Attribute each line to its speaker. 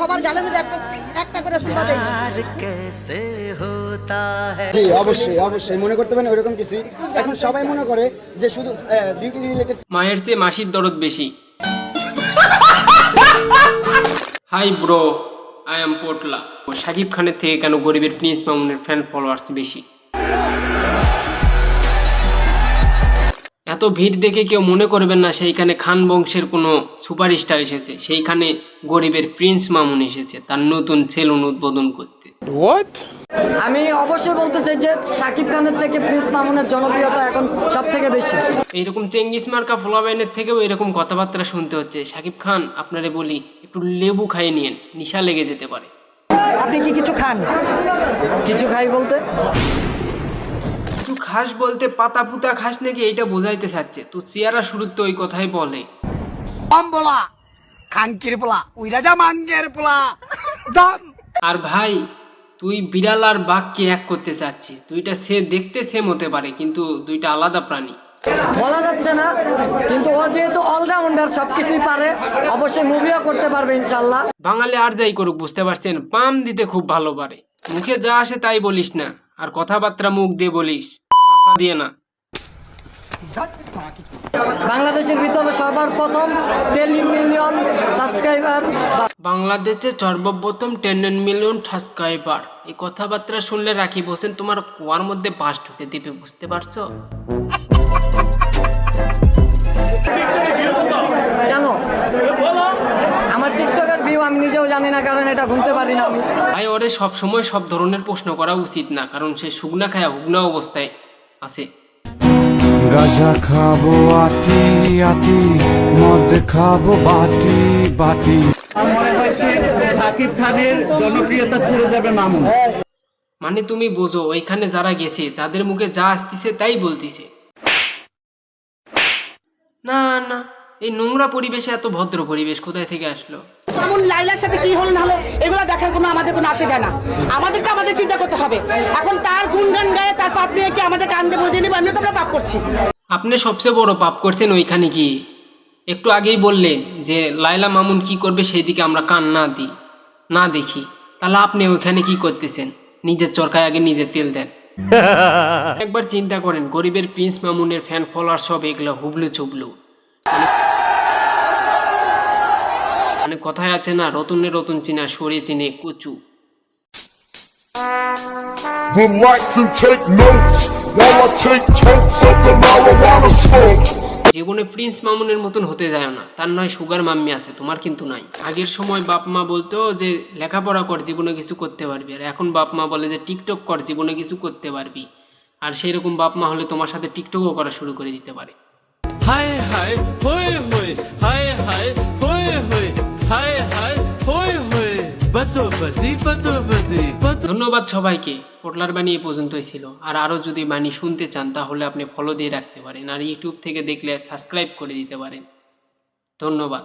Speaker 1: সবার গালের মধ্যে একটা করে সুপা দেয়।
Speaker 2: জি অবশ্যই অবশ্যই মনে করতে পারেন ওইরকম কিছুই এখন সবাই মনে করে যে শুধু বিউটি রিলেটেড
Speaker 3: মায়ের চেয়ে মাসির দরদ বেশি। Hi bro I am Potla. ও খানের থেকে কেন গরিবের প্রিন্স মামুনের ফ্যান ফলোয়ার্স বেশি? এত ভিড় দেখে কেউ মনে করবেন না সেইখানে খান বংশের কোনো সুপারস্টার এসেছে। সেইখানে গরিবের প্রিন্স মামুন এসেছে তার নতুন সেলুন উদ্বোধন করতে।
Speaker 4: আমি অবশ্যই বলতে চাই যে সাকিব খানের থেকে প্রিন্স মামুনের জনপ্রিয়তা এখন সব থেকে বেশি।
Speaker 3: এইরকম চেঙ্গিস মার্কা ফ্লোবাইনের থেকেও এরকম কথাবার্তা শুনতে হচ্ছে। সাকিব খান আপনারে বলি একটু লেবু খাইয়ে নিয়েন নিশা লেগে যেতে পারে।
Speaker 4: আপনি কি কিছু খান? কিছু খাই বলতে?
Speaker 3: কিছু খাস বলতে পাতা পুতা খাস নাকি এইটা বোঝাইতে চাচ্ছে? তো চেয়ারা শুরুর তো ওই কথাই বলে।
Speaker 5: বলা খাঙ্কির পোলা ওই রাজা মাঙ্গের পোলা দম।
Speaker 3: আর ভাই তুই বিড়াল আর বাঘকে এক করতে চাচ্ছিস। দুইটা সে দেখতে সেম হতে পারে কিন্তু দুইটা আলাদা প্রাণী।
Speaker 4: বলা যাচ্ছে না কিন্তু ও যেহেতু অলরাউন্ডার সবকিছুই পারে অবশ্যই মুভিও করতে পারবে ইনশাল্লাহ
Speaker 3: বাঙালি আর যাই করুক বুঝতে পারছেন? পাম দিতে খুব ভালো পারে। মুখে যা আসে তাই বলিস না। আর কথাবার্তা মুখ দিয়ে বলিস পাশা দিয়ে না।
Speaker 4: বাংলাদেশের ভিতরে সবার প্রথম টেন মিলিয়ন সাবস্ক্রাইবার।
Speaker 3: বাংলাদেশে সর্বপ্রথম টেন মিলিয়ন সাবস্ক্রাইবার। এই কথাবার্তা শুনলে রাখি বসেন তোমার কুয়ার মধ্যে বাস ঢুকে দিবে বুঝতে পারছ?
Speaker 4: কেন? আমি নিজেও জানি না কারণ এটা ঘুমতে পারি না আমি।
Speaker 3: ভাই ওরে সব সময় সব ধরনের প্রশ্ন করা উচিত না কারণ সে শুকনা খায়া হুগনা অবস্থায় আছে।
Speaker 6: গাঁজা খাব আটি আটি মদ খাব বাটি বাটি।
Speaker 7: মনে হয়েছে সাকিব খানের জনপ্রিয়তা ছেড়ে যাবে মামুন।
Speaker 3: মানে তুমি বোঝো ওইখানে যারা গেছে যাদের মুখে যা আসতিছে তাই বলতিছে। না না। এই নোংরা পরিবেশে এত ভদ্র পরিবেশ কোথায় থেকে আসলো?
Speaker 5: মামুন লাইলার সাথে কি হল না হলো এগুলো দেখার কোনো আমাদের কোনো আসে যায় না। আমাদেরকে আমাদের চিন্তা করতে হবে। এখন তার গুনগান গায়ে তার পাপ নিয়ে কি আমাদের কান্দে বোঝে নেবে? আমিও তো আমরা পাপ করছি।
Speaker 3: আপনি সবচেয়ে বড় পাপ করছেন ওইখানে গিয়ে। একটু আগেই বললেন যে লাইলা মামুন কি করবে সেই দিকে আমরা কান না দিই না দেখি। তাহলে আপনি ওইখানে কি করতেছেন? নিজের চরকায় আগে নিজে তেল দেন। একবার চিন্তা করেন গরিবের প্রিন্স মামুনের ফ্যান ফলোয়ার সব এগুলো হুবলু চুবলু। কথায় আছে না রতনে রতন চিনা সরে চিনে কুচু।
Speaker 8: Would like to take notes while I take totes of the marijuana smoke.
Speaker 3: জীবনে প্রিন্স মামুনের মতন হতে যায় না তার নয় সুগার মাম্মি আছে তোমার কিন্তু নাই। আগের সময় বাপ মা বলতো যে লেখাপড়া কর জীবনে কিছু করতে পারবি। আর এখন বাপ মা বলে যে টিকটক কর জীবনে কিছু করতে পারবি। আর সেই রকম বাপ মা হলে তোমার সাথে টিকটকও করা শুরু করে দিতে পারে।
Speaker 9: হায় হায় হোয় হোয় হায় হায় হোয় হোয় হায়
Speaker 3: ধন্যবাদ সবাইকে, পোটলার বাণী এ পর্যন্তই ছিল। আর আরও যদি বাণী শুনতে চান, তাহলে আপনি ফলো দিয়ে রাখতে পারেন। আর ইউটিউব থেকে দেখলে সাবস্ক্রাইব করে দিতে পারেন। ধন্যবাদ।